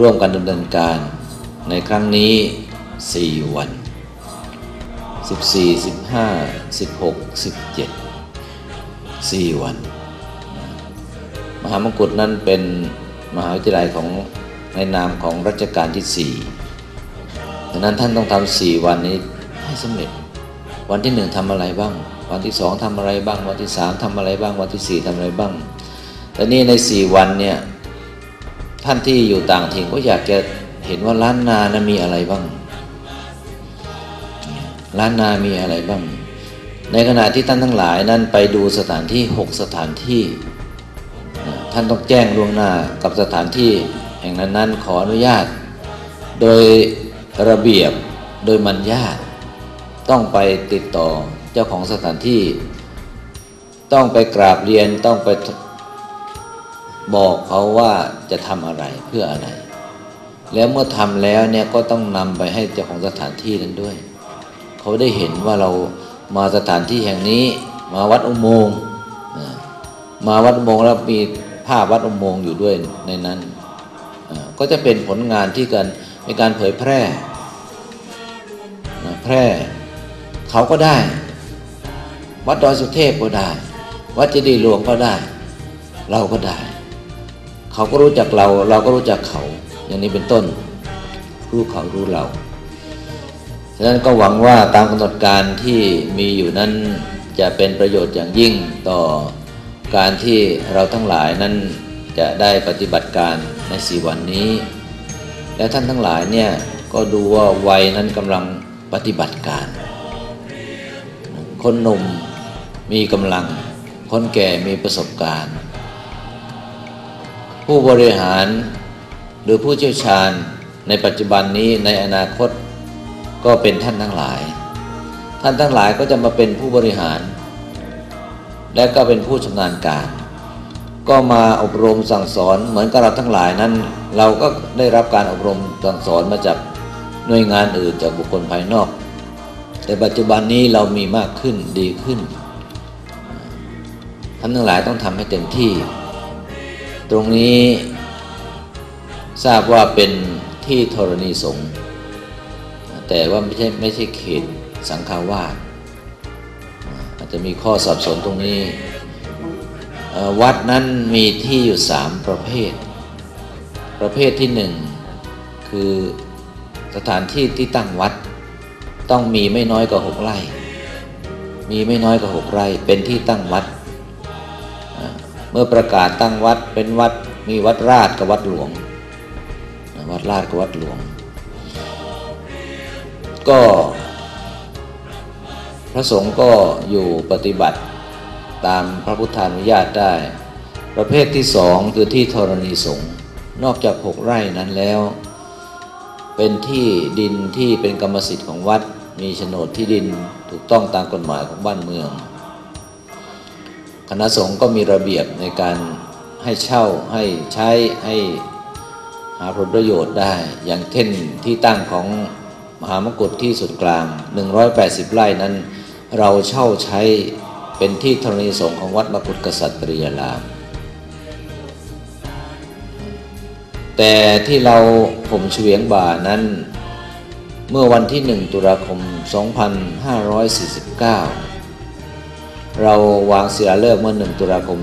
ร่วมกันดำเนินการในครั้งนี้ 4 วัน 14 15 16 17 4 วัน มหามงกุฎนั้นเป็นมหาวิทยาลัยของในนามของรัชกาลที่ 4 ดังนั้นท่านต้องทำ4วันนี้ให้สำเร็จ วันที่หนึ่งทำอะไรบ้าง วันที่สองทำอะไรบ้าง วันที่สามทำอะไรบ้าง วันที่สี่ทำอะไรบ้างแต่นี่ในสี่วันเนี่ย ท่านที่อยู่ต่างถิ่นก็อยากจะเห็นว่าล้านนานะมีอะไรบ้าง ล้านนามีอะไรบ้าง ในขณะที่ท่านทั้งหลายนั้นไปดูสถานที่หกสถานที่ ท่านต้องแจ้งล่วงหน้ากับสถานที่แห่งนั้นๆขออนุญาต โดยระเบียบโดยมัญญาตต้องไปติดต่อเจ้าของสถานที่ ต้องไปกราบเรียนต้องไป บอกเขาว่าจะทำอะไรเพื่ออะไร แล้วเมื่อทำแล้วเนี่ยก็ต้องนำไปให้เจ้าของสถานที่นั้นด้วย เขาได้เห็นว่าเรามาสถานที่แห่งนี้ มาวัดอุโมงค์มาวัดอุโมงค์แล้วมีภาพวัดอุโมงค์อยู่ด้วยในนั้น ก็จะเป็นผลงานที่กันในการเผยแพร่แพร่เขาก็ได้ วัดดอยสุเทพก็ได้ วัดเจดีย์หลวงก็ได้ เราก็ได้ เขาก็รู้จักเรา เราก็รู้จักเขา อย่างนี้เป็นต้น รู้เขารู้เรา ฉะนั้นก็หวังว่าตามกำหนดการที่มีอยู่นั้นจะเป็นประโยชน์อย่างยิ่งต่อการที่เราทั้งหลายนั้นจะได้ปฏิบัติการในสี่วันนี้ และท่านทั้งหลายเนี่ยก็ดูว่าวัยนั้นกำลังปฏิบัติการ คนหนุ่มมีกำลัง คนแก่มีประสบการณ์ ผู้บริหารหรือผู้เชี่ยวชาญในปัจจุบันนี้ในอนาคตก็เป็นท่านทั้งหลาย ท่านทั้งหลายก็จะมาเป็นผู้บริหาร และก็เป็นผู้ชำนาญการ ก็มาอบรมสั่งสอนเหมือนกับเราทั้งหลายนั้น เราก็ได้รับการอบรมสั่งสอนมาจากหน่วยงานอื่นจากบุคคลภายนอก แต่ปัจจุบันนี้เรามีมากขึ้นดีขึ้นท่านทั้งหลายต้องทำให้เต็มที่ รงนี้ทราบว่าเป็นที่ธรณีสงฆ์แต่ว่าไม่ใช่ไม่ใช่เขตสังฆาวาสอาจจะมีข้อสับสนตรงนี้ วัดนั้นมีที่อยู่สามประเภท ประเภทที่หนึ่งคือสถานที่ที่ตั้งวัดต้องมีไม่น้อยกว่าหกไร่ มีไม่น้อยกว่าหกไร่เป็นที่ตั้งวัด เมื่อประกาศตั้งวัดเป็นวัดมีวัดราชกับวัดหลวง วัดราชกับวัดหลวง ก็พระสงฆ์ก็อยู่ปฏิบัติตามพระพุทธานุญาตได้ ประเภทที่สองคือที่ธรณีสงฆ์นอกจากหกไร่นั้นแล้ว เป็นที่ดินที่เป็นกรรมสิทธิ์ของวัด มีโฉนดที่ดินถูกต้องตามกฎหมายของบ้านเมือง คณะสงฆ์ก็มีระเบียบในการให้เช่าให้ใช้ให้หาผลประโยชน์ได้ อย่างเช่นที่ตั้งของมหามกุฏที่สุดกลาง 180 ไร่นั้น เราเช่าใช้เป็นที่ธรณีสงฆ์ของวัดมกุฏกษัตริยารามแต่ที่เราผมเฉียงบ่านั้น เมื่อวันที่ 1 ตุลาคม 2549 เราวางเสียเลิกเมื่อ 1 ตุลาคม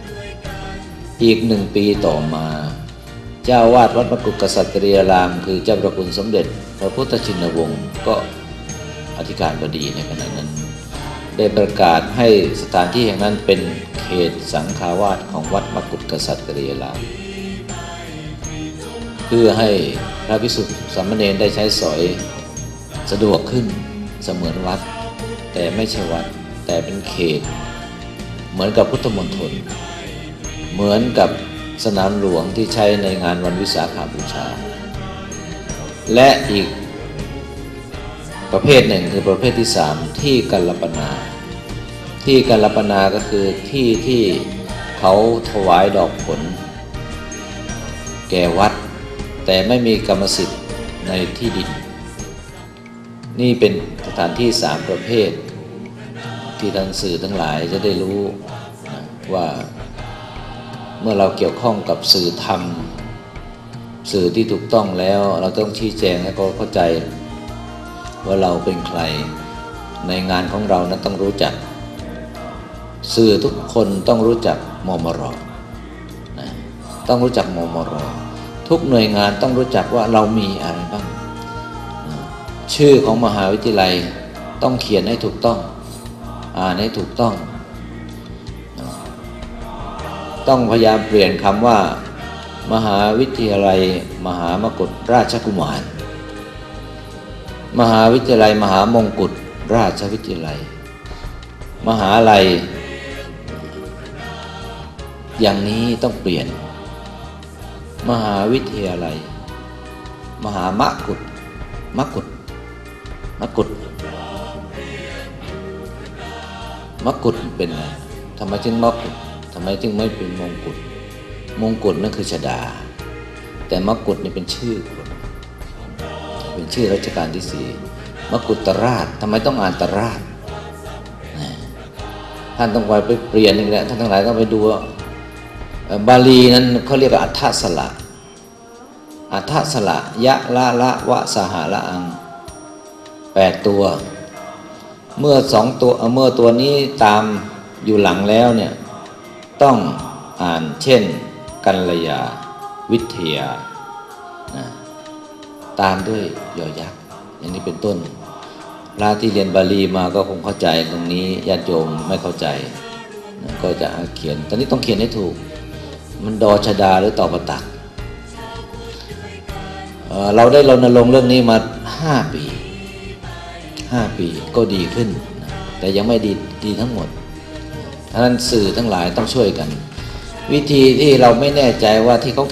2548 อีกหนึ่งปีต่อมา เจ้าวาดวัดมกุฎกษัตริยาราม คือเจ้าประคุณสมเด็จ พระพุทธชินวงศ์ก็อธิการบดีในขณะนั้น ได้ประกาศให้สถานที่แห่งนั้นเป็นเขตสังฆาวาสของวัดมกุฎกษัตริยาราม เพื่อให้พระภิกษุสามเณรได้ใช้สอยสะดวกขึ้นเสมือนวัด แต่ไม่ใช่วัด แต่เป็นเขต เหมือนกับพุทธมณฑลเหมือนกับสนามหลวงที่ใช้ในงานวันวิสาขาบูชา และอีกประเภทหนึ่งคือประเภทที่สามที่กัลปนา ที่กัลปนาก็คือที่ที่เขาถวายดอกผล แก่วัด แต่ไม่มีกรรมสิทธิ์ในที่ดิน นี่เป็นสถานที่สามประเภท ที่ทานสื่อทั้งหลายจะได้รู้ว่าเมื่อเราเกี่ยวข้องกับสื่อธรรม สื่อที่ถูกต้องแล้วเราต้องชี้แจงให้เขาเข้าใจ ว่าเราเป็นใครในงานของเรานั้นต้องรู้จัก สื่อทุกคนต้องรู้จักมมรนะต้องรู้จักมมรทุกหน่วยงานต้องรู้จักว่าเรามีอะไรบ้าง ชื่อของมหาวิทยาลัยต้องเขียนให้ถูกต้อง อ่านให้ถูกต้อง ต้องพยายามเปลี่ยนคำว่า มหาวิทยาลัย มหามกุฏราชกุมาร มหาวิทยาลัย มหามงกุฎราชวิทยาลัย มหาลัย อย่างนี้ต้องเปลี่ยน มหาวิทยาลัย มหามกุฏมกุฏ มกุฏมกุฏเป็นอะไรทำไมจึงมกุฏทำไมจึงไม่เป็นมงกุฎมงกุฎนั่นคือชดา แต่มกุฏนี่เป็นชื่อคนเป็นชื่อรัชกาลที่สี่มกุฎตราชทำไมต้องอ่านตราชท่านต้องไปเปลี่ยนอีกแล้วท่านทั้งหลายต้องไปดูว่าบาลีนั้นเขาเรียกว่าอัฏฐสละอัฏฐสละยะละละวะสหละอัง แปดตัว เมื่อสองตัวเมื่อตัวนี้ตามอยู่หลังแล้วเนี่ยต้องอ่านเช่น กัลยา วิทยานะตามด้วยยอยักษ์อย่างนี้เป็นต้นพระที่เรียนบาลีมาก็คงเข้าใจตรงนี้ญาติโยมไม่เข้าใจนะก็จะเขียน ตอนนี้ต้องเขียนให้ถูก มันดอชดาหรือต่อประตักเเราได้รณรงค์เรื่องนี้มาห้าปี 5 ปีก็ดีขึ้น แต่ยังไม่ดีดีทั้งหมดท่านั้นสื่อทั้งหลายต้องช่วยกัน วิธีที่เราไม่แน่ใจว่าที่เขา